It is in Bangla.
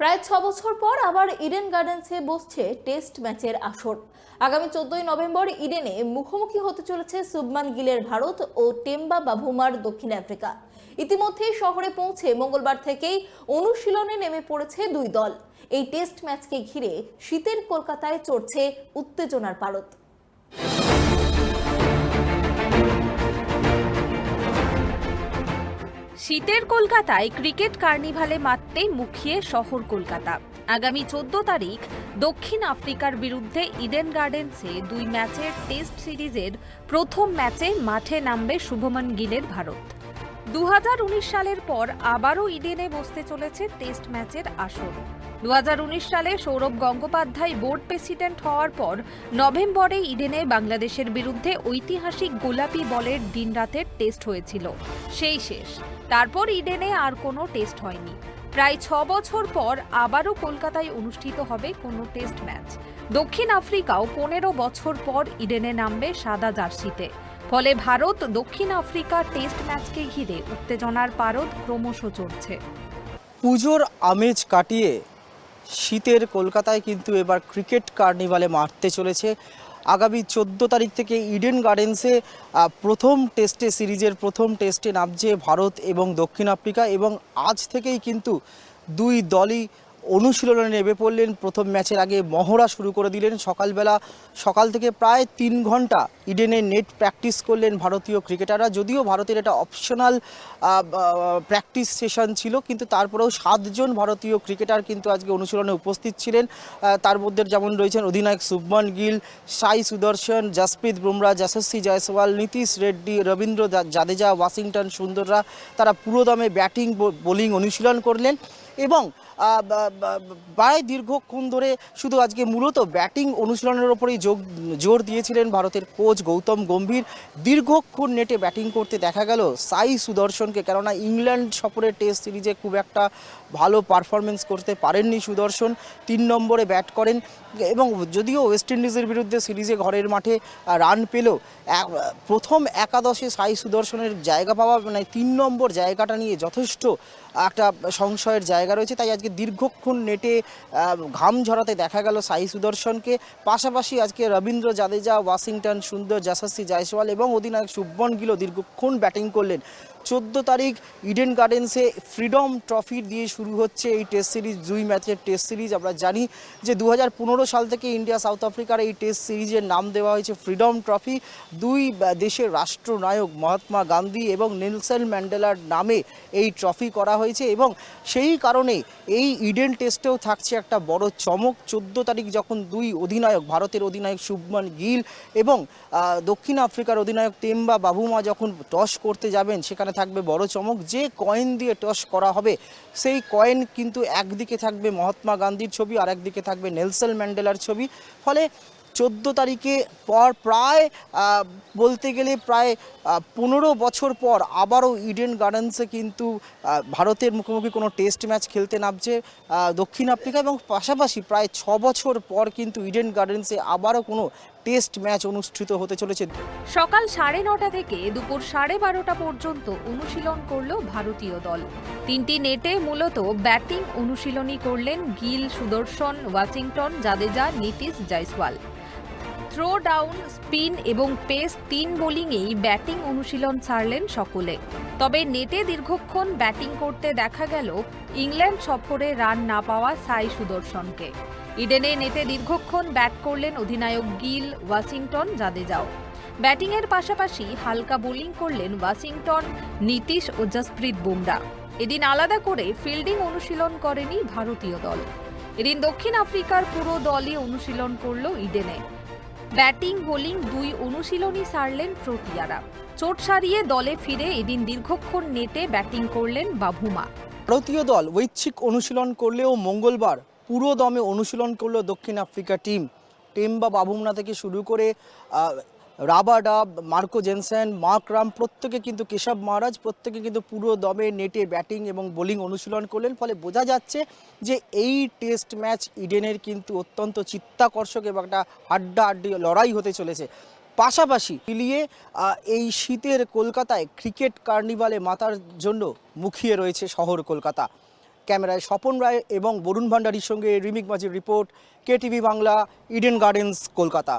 প্রায় ছ বছর পর আবার ইডেন গার্ডেন্সে বসছে টেস্ট ম্যাচের আসর। আগামী চোদ্দই নভেম্বর ইডেনে মুখোমুখি হতে চলেছে সুবমান গিলের ভারত ও টেম্বা বাভুমার দক্ষিণ আফ্রিকা। ইতিমধ্যেই শহরে পৌঁছে মঙ্গলবার থেকেই অনুশীলনে নেমে পড়েছে দুই দল। এই টেস্ট ম্যাচকে ঘিরে শীতের কলকাতায় চড়ছে উত্তেজনার পারদ। শীতের কলকাতায় ক্রিকেট কার্নিভালে মাততে মুখিয়ে শহর কলকাতা। আগামী চোদ্দ তারিখ দক্ষিণ আফ্রিকার বিরুদ্ধে ইডেন গার্ডেন্সে দুই ম্যাচের টেস্ট সিরিজের প্রথম ম্যাচে মাঠে নামবে শুভমন গিলের ভারত। দু হাজার উনিশ সালের পর আবারও ইডেনে বসতে চলেছে টেস্ট ম্যাচের আসর। দু হাজার উনিশ সালে সৌরভ গঙ্গোপাধ্যায় বোর্ড প্রেসিডেন্ট হওয়ার পর নভেম্বরে ইডেনে বাংলাদেশের বিরুদ্ধে ঐতিহাসিক গোলাপি বলের দিনরাতের টেস্ট হয়েছিল। সেই শেষ। তারপর ইডেনে আর কোনো টেস্ট হয়নি। প্রায় ছ বছর পর আবারও কলকাতায় অনুষ্ঠিত হবে কোনো টেস্ট ম্যাচ। দক্ষিণ আফ্রিকাও পনেরো বছর পর ইডেনে নামবে সাদা জার্সিতে। ফলে ভারত দক্ষিণ আফ্রিকা টেস্ট ম্যাচকে ঘিরে উত্তেজনার পারদ ক্রমশ চড়ছে। পুজোর আমেজ কাটিয়ে শীতের কলকাতায় কিন্তু এবার ক্রিকেট কার্নিভালে মারতে চলেছে। আগামী চোদ্দ তারিখ থেকে ইডেন গার্ডেন্সে প্রথম টেস্টে সিরিজের প্রথম টেস্টে নামছে ভারত এবং দক্ষিণ আফ্রিকা এবং আজ থেকেই কিন্তু দুই দলই অনুশীলনে নেমে পড়লেন। প্রথম ম্যাচের আগে মহড়া শুরু করে দিলেন। সকালবেলা, সকাল থেকে প্রায় তিন ঘণ্টা ইডেনে নেট প্র্যাকটিস করলেন ভারতীয় ক্রিকেটাররা। যদিও ভারতের এটা অপশনাল প্র্যাকটিস সেশন ছিল, কিন্তু তারপরেও সাতজন ভারতীয় ক্রিকেটার কিন্তু আজকে অনুশীলনে উপস্থিত ছিলেন। তার মধ্যে যেমন রয়েছেন অধিনায়ক শুভমান গিল, সাই সুদর্শন, জসপ্রীত বুমরা, যশস্বী জয়সওয়াল, নীতিশ রেড্ডি, রবীন্দ্র জাদেজা, ওয়াশিংটন সুন্দররা। তারা পুরোদমে ব্যাটিং বোলিং অনুশীলন করলেন। এবং প্রায় দীর্ঘক্ষণ ধরে শুধু আজকে মূলত ব্যাটিং অনুশীলনের ওপরেই যোগ, জোর দিয়েছিলেন ভারতের কোচ গৌতম গম্ভীর। দীর্ঘক্ষণ নেটে ব্যাটিং করতে দেখা গেল সাই সুদর্শনকে, কেননা ইংল্যান্ড সফরের টেস্ট সিরিজে খুব একটা ভালো পারফরমেন্স করতে পারেননি সুদর্শন। তিন নম্বরে ব্যাট করেন এবং যদিও ওয়েস্ট ইন্ডিজের বিরুদ্ধে সিরিজে ঘরের মাঠে রান পেলেও প্রথম একাদশে সাই সুদর্শনের জায়গা পাওয়া মানে তিন নম্বর জায়গাটা নিয়ে যথেষ্ট একটা সংশয়ের জায়গা রয়েছে, তাই আজকে দীর্ঘক্ষণ নেটে ঘাম ঝরাতে দেখা গেল সাই সুদর্শনকে। পাশাপাশি আজকে রবীন্দ্র জাদেজা, ওয়াশিংটন সুন্দর যশস্বী জয়সওয়াল এবং অধিনায়ক শুভমন গিলও দীর্ঘক্ষণ ব্যাটিং করলেন। চোদ্দ তারিখ ইডেন গার্ডেন্সে ফ্রিডম ট্রফি দিয়ে শুরু হচ্ছে এই টেস্ট সিরিজ দুই ম্যাচের টেস্ট সিরিজ আমরা জানি যে দু হাজার পনেরো সাল থেকে ইন্ডিয়া সাউথ আফ্রিকার এই টেস্ট সিরিজের নাম দেওয়া হয়েছে ফ্রিডম ট্রফি দুই দেশের রাষ্ট্রনায়ক মহাত্মা গান্ধী এবং নেলসন ম্যান্ডেলার নামে এই ট্রফি করা হয়েছে এবং সেই কারণে এই ইডেন টেস্টেও থাকছে একটা বড় চমক। চোদ্দ তারিখ যখন দুই অধিনায়ক, ভারতের অধিনায়ক শুভমান গিল এবং দক্ষিণ আফ্রিকার অধিনায়ক টেম্বা বাবুমা যখন টস করতে যাবেন, সেখানে থাকবে বড় চমক, যে কয়েন দিয়ে টস করা হবে, সেই কয়েন কিন্তু একদিকে থাকবে মহাত্মা গান্ধীর ছবি, আর একদিকে থাকবে নেলসন ম্যান্ডেলার ছবি। ফলে চোদ্দ তারিখে পর প্রায় বলতে গেলে প্রায় পনেরো বছর পর আবারও ইডেন গার্ডেন্সে কিন্তু ভারতের মুখোমুখি কোনো টেস্ট ম্যাচ খেলতে নামছে দক্ষিণ আফ্রিকা এবং পাশাপাশি প্রায় ছ বছর পর কিন্তু ইডেন গার্ডেন্সে আবারও কোনো টেস্ট ম্যাচ অনুষ্ঠিত হতে চলেছে। সকাল সাড়ে নটা থেকে দুপুর সাড়ে বারোটা পর্যন্ত অনুশীলন করল ভারতীয় দল। তিনটি নেটে মূলত ব্যাটিং অনুশীলনী করলেন Gill, Sudharsan, Washington, Jadeja, Nitish, Jaiswal. Throw down spin এবং পেস তিন বোলিংয়েই ব্যাটিং অনুশীলন ছাড়লেন সকলে। তবে নেটে দীর্ঘক্ষণ ব্যাটিং করতে দেখা গেল, ইংল্যান্ড সফরে রান না পাওয়া সাই সুদর্শনকে। ইডেনে নেটে দীর্ঘক্ষণ ব্যাট করলেন অধিনায়ক গিল ওয়াশিংটন জাদেজাও। ব্যাটিংয়ের পাশাপাশি হালকা বোলিং করলেন ওয়াশিংটন, নীতিশ ও জসপ্রীত বুমরা। এদিন আলাদা করে ফিল্ডিং অনুশীলন করেনি ভারতীয় দল। এদিন দক্ষিণ আফ্রিকার পুরো দলই অনুশীলন করল ইডেনে। ব্যাটিং, বোলিং দুই অনুশীলনই সারলেন প্রোটিয়ারা। চোট সারিয়ে দলে ফিরে এদিন দীর্ঘক্ষণ নেটে ব্যাটিং করলেন বাভুমা ভারতীয় দল ঐচ্ছিক অনুশীলন করলেও মঙ্গলবার পুরো দমে অনুশীলন করল দক্ষিণ আফ্রিকা টিম। টেম্বা বা বাবুমনা থেকে শুরু করে Rabada Marco Jansen, Markram, প্রত্যেকে কিন্তু কেশব মহারাজ, প্রত্যেকে কিন্তু পুরো দমে নেটে ব্যাটিং এবং বোলিং অনুশীলন করলেন। ফলে বোঝা যাচ্ছে যে এই টেস্ট ম্যাচ ইডেনের কিন্তু অত্যন্ত চিত্তাকর্ষক এবং একটা হাড্ডাহাড্ডি লড়াই হতে চলেছে। পাশাপাশি মিলিয়ে এই শীতের কলকাতায় ক্রিকেট কার্নিভালে মাতার জন্য মুখিয়ে রয়েছে শহর কলকাতা। ক্যামেরায় স্বপন রায় এবং বরুণ ভান্ডারীর সঙ্গে রিমিক মাঝির report, KTV Bangla, Eden Gardens, Kolkata.